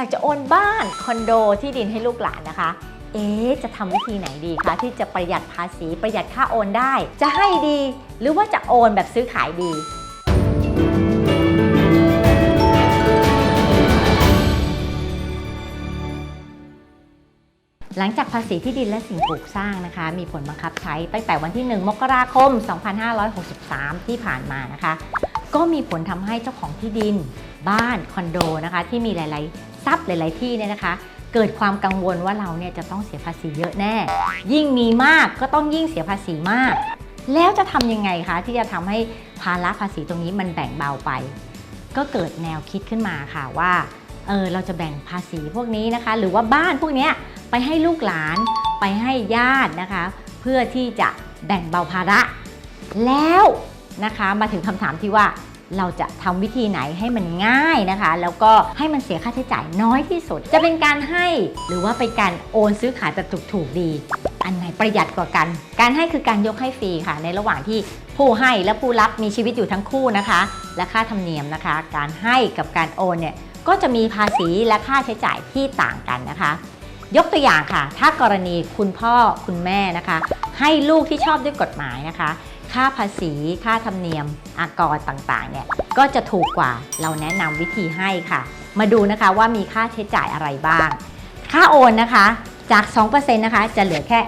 อยากจะโอนบ้านคอนโดที่ดินให้ลูกหลานนะคะ เอ๊ะจะทำวิธีไหนดีคะที่จะประหยัดภาษีประหยัดค่าโอนได้ จะให้ดี หรือว่าจะโอนแบบซื้อขายดีหลังจากภาษีที่ดินและสิ่งปลูกสร้างนะคะ มีผลบังคับใช้ตั้งแต่วันที่ 1 มกราคม 2563 ที่ผ่านมานะคะ ก็มีผลทำให้เจ้าของที่ดิน บ้านคอนโดนะคะ ที่มีหลาย ทรัพย์หลาย ๆ ที่เนี่ยนะคะ เกิดความกังวลว่าเราเนี่ยจะต้องเสียภาษีเยอะแน่ ยิ่งมีมากก็ต้องยิ่งเสียภาษีมาก แล้วจะทำยังไงคะ ที่จะทำให้ภาระภาษีตรงนี้มันแบ่งเบาไป ก็เกิดแนวคิดขึ้นมาค่ะว่าเออเราจะแบ่งภาษีพวกนี้นะคะ หรือว่าบ้านพวกนี้ไปให้ลูกหลานไปให้ญาตินะคะ เพื่อที่จะแบ่งเบาภาระ แล้วนะคะมาถึงคำถามที่ว่า เราจะทำวิธีไหนให้มันง่ายนะคะ แล้วก็ให้มันเสียค่าใช้จ่ายน้อยที่สุด จะเป็นการให้หรือว่าเป็นการโอนซื้อขายแบบถูกๆดี อันไหนประหยัดกว่ากัน การให้คือการยกให้ฟรีค่ะ ในระหว่างที่ผู้ให้และผู้รับมีชีวิตอยู่ทั้งคู่นะคะ และค่าธรรมเนียมนะคะ การให้กับการโอนเนี่ยก็จะมีภาษีและค่าใช้จ่ายที่ต่างกันนะคะ ยกตัวอย่างค่ะ ถ้ากรณีคุณพ่อคุณแม่นะคะ ให้ลูกที่ชอบด้วยกฎหมายนะคะ ค่าภาษีค่าธรรมเนียมอากรต่างๆเนี่ยก็จะถูกกว่าเราแนะนำวิธีให้ค่ะ มาดูนะคะว่ามีค่าใช้จ่ายอะไรบ้าง ค่าโอนนะคะจาก 2%นะคะจะเหลือแค่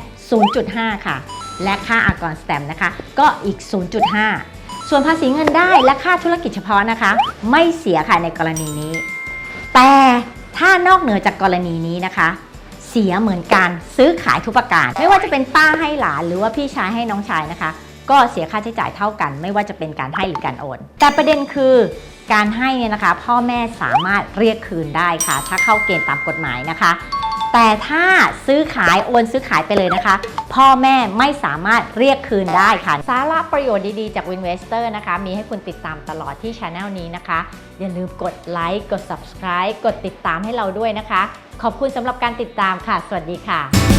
0.5 ค่ะ และค่าอากรสแตมนะคะ ก็อีก 0.5 ส่วนภาษีเงินได้และค่าธุรกิจเฉพาะนะคะ ไม่เสียค่ะในกรณีนี้ แต่ถ้านอกเหนือจากกรณีนี้นะคะเสียเหมือนกันซื้อขายทุกประการ ไม่ว่าจะเป็นป้าให้หลานหรือว่าพี่ชายให้น้องชายนะคะ ก็เสียค่าใช้จ่ายเท่ากัน ไม่ว่าจะเป็นการให้หรือการโอน แต่ประเด็นคือการให้เนี่ยนะคะ พ่อแม่สามารถเรียกคืนได้ค่ะ ถ้าเข้าเกณฑ์ตามกฎหมายนะคะ แต่ถ้าซื้อขายโอนซื้อขายไปเลยนะคะ พ่อแม่ไม่สามารถเรียกคืนได้ค่ะ สาระประโยชน์ดีๆจาก Winvestor นะคะ มีให้คุณติดตามตลอดที่ Channel นี้นะคะ อย่าลืมกดไลค์กด subscribe กดติดตามให้เราด้วยนะคะ ขอบคุณสำหรับการติดตามค่ะ สวัสดีค่ะ